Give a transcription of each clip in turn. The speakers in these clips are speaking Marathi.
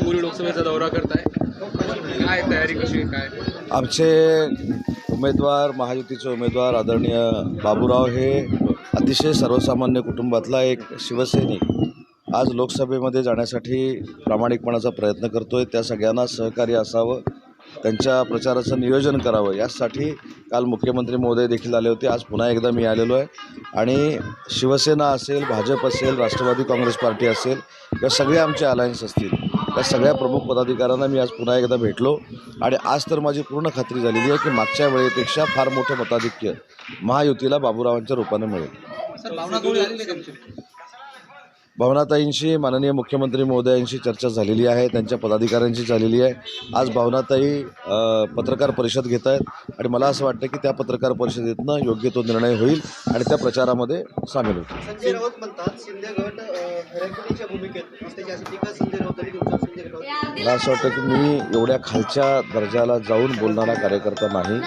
हिंगोली लोकसभेचा दौरा करताय. काय तयारी कशी काय? आमचे उमेदवार महायुतीचे उमेदवार आदरणीय बाबूराव हे अतिशय सर्वसामान्य कुटुंबातला एक शिवसैनिक. आज लोकसभेमध्ये जाण्यासाठी प्रामाणिकपणाचा प्रयत्न करतोय. त्या सगळ्यांना सहकार्य असावं त्यांच्या प्रचाराचं नियोजन करावं. यासाठी काल मुख्यमंत्री महोदय देखील आले होते. आज पुन्हा एकदा मी आलेलो आहे. आणि शिवसेना असेल भाजप असेल राष्ट्रवादी काँग्रेस पार्टी असेल या सगळे आमचे अलायन्स असतील. त्या सगळ्या प्रमुख पदाधिकाऱ्यांना मी आज पुन्हा एकदा भेटलो. आणि आज तर माझी पूर्ण खात्री झालेली आहे की मागच्या वेळेपेक्षा फार मोठं मताधिक्य महायुतीला बाबूरावांच्या रूपाने मिळेल. भावनाताईंशी माननीय मुख्यमंत्री महोदयांशी चर्चा झालेली आहे त्यांच्या पदाधिकाऱ्यांशी झालेली आहे. आज भावनाताई पत्रकार परिषद घेत आहेत आणि मला असं वाटतं की त्या पत्रकार परिषदेतनं योग्य तो निर्णय होईल आणि त्या प्रचारामध्ये सामील राऊत मला असं वाटतं की मी एवढ्या खालच्या दर्जाला जाऊन बोलणारा कार्यकर्ता नाही.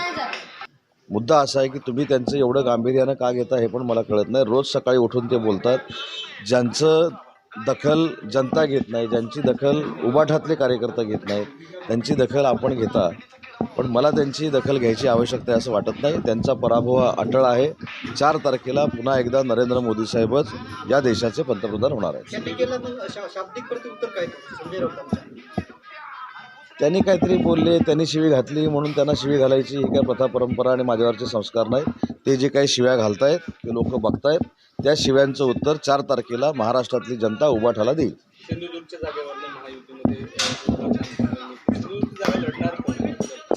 मुद्दा असा आहे की तुम्ही त्यांचं एवढं गांभीर्यानं का घेता हे पण मला कळत नाही. रोज सकाळी उठून ते बोलतात. ज्यांचं दखल जनता घेत नाही ज्यांची दखल उबाठातले कार्यकर्ता घेत नाहीत त्यांची दखल आपण घेता. पण मला त्यांची दखल घ्यायची आवश्यकता आहे असं वाटत नाही. त्यांचा पराभव अटळ आहे. चार तारखेला पुन्हा एकदा नरेंद्र मोदी साहेबच या देशाचे पंतप्रधान होणार आहेत. त्यांनी काहीतरी बोलले त्यांनी शिवी घातली म्हणून त्यांना शिवी घालायची ही काय प्रथा परंपरा आणि माझ्यावरचे संस्कार नाही. ते जे काही शिव्या घालतायत ते लोक बघतायत. त्या शिव्यांचं उत्तर चार तारखेला महाराष्ट्रातली जनता उभाठाला देईल?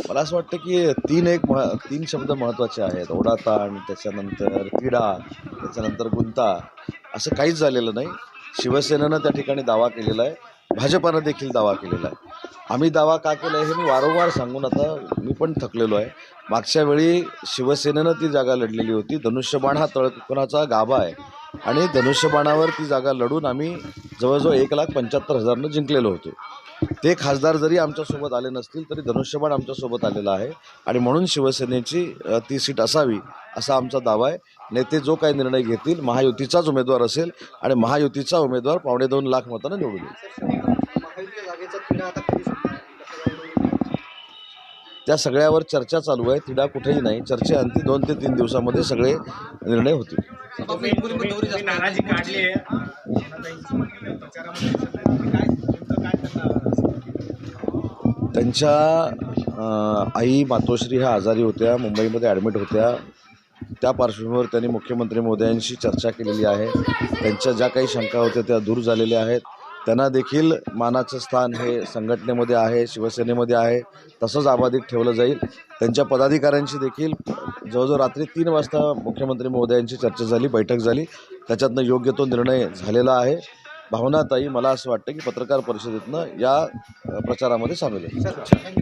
मला असं वाटतं की तीन एक मह तीन शब्द महत्त्वाचे आहेत. ओढाताण त्याच्यानंतर तिढा त्याच्यानंतर गुंता असं काहीच झालेलं नाही. शिवसेनेनं त्या ठिकाणी दावा केलेला आहे. भाजपानं देखील दावा केलेला आहे. आम्ही दावा का केला आहे हे मी वारंवार सांगून आता मी पण थकलेलो आहे. मागच्या वेळी शिवसेनेनं ती जागा लढलेली होती. धनुष्यबाण हा तळकोनाचा गाभा आहे. आणि धनुष्यबाणावर ती जागा लढून आम्ही जवळजवळ एक लाख पंच्याहत्तर हजारनं जिंकलेलो होतो. ते खासदार जरी आमच्यासोबत आले नसतील तरी धनुष्यबाण आमच्यासोबत आलेला आहे. आणि म्हणून शिवसेनेची ती सीट असावी असा आमचा दावा आहे. नेते जो काही निर्णय घेतील महायुतीचाच उमेदवार असेल आणि महायुतीचा उमेदवार पावणे दोन लाख मतानं निवडून येईल. त्या सगळ्यावर चर्चा चालू आहे तिडा कुठेही नाही. चर्चेअंती दोन ते तीन दिवसामध्ये सगळे निर्णय होतील. त्यांच्या आई मातोश्री ह्या आजारी होत्या मुंबईमध्ये ॲडमिट होत्या. त्या पार्श्वभूमीवर त्यांनी मुख्यमंत्री मोदयांशी चर्चा केलेली आहे. त्यांच्या ज्या काही शंका होत्या त्या दूर झालेल्या आहेत. त्यांना देखील मानाचं स्थान हे संघटनेमध्ये आहे शिवसेनेमध्ये आहे तसंच अबाधित ठेवलं जाईल. त्यांच्या पदाधिकाऱ्यांशी देखील जवळजवळ रात्री तीन वाजता मुख्यमंत्री महोदयांची चर्चा झाली बैठक झाली. त्याच्यातनं योग्य तो निर्णय झालेला आहे. भावनाताई मला असं वाटतं की पत्रकार परिषदेतनं या प्रचारामध्ये सामील आहे